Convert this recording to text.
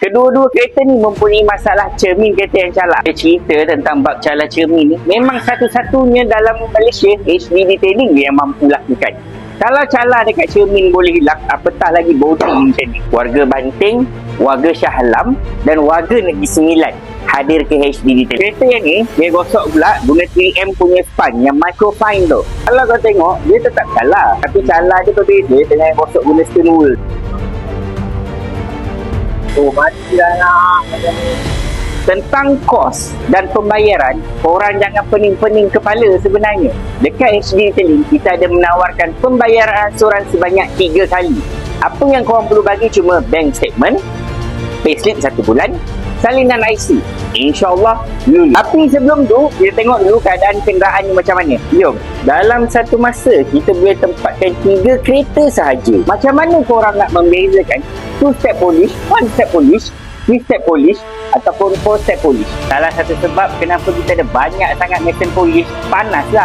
Kedua-dua kereta ni mempunyai masalah cermin kereta yang calak. Dia cerita tentang bab calak cermin ni. Memang satu-satunya dalam Malaysia HD Detailing yang mampu lakukan. Kalau cala dekat cermin boleh hilang, apatah lagi body macam ni. Warga Banting, warga Shah Alam dan warga Negeri Sembilan hadir ke HD Detail. Kereta yang ni, dia gosok pula guna 3M punya span yang microfine tu. Kalau kau tengok, dia tetap cala. Tapi cala dia berbeza dengan gosok guna steering wheel. Oh, matilah nak. Tentang kos dan pembayaran, korang jangan pening-pening kepala sebenarnya. Dekat HD Detailing, kita ada menawarkan pembayaran asuran sebanyak 3 kali. Apa yang korang perlu bagi cuma bank statement, payslip satu bulan, salinan IC. InsyaAllah lulus. Tapi sebelum tu, kita tengok dulu keadaan kenderaan ni macam mana. Jom. Dalam satu masa, kita boleh tempatkan tiga kereta sahaja. Macam mana korang nak membezakan two step polish, one step polish, three step polish ataupun four step polish. Salah satu sebab kenapa kita ada banyak sangat mesin polish panas lah.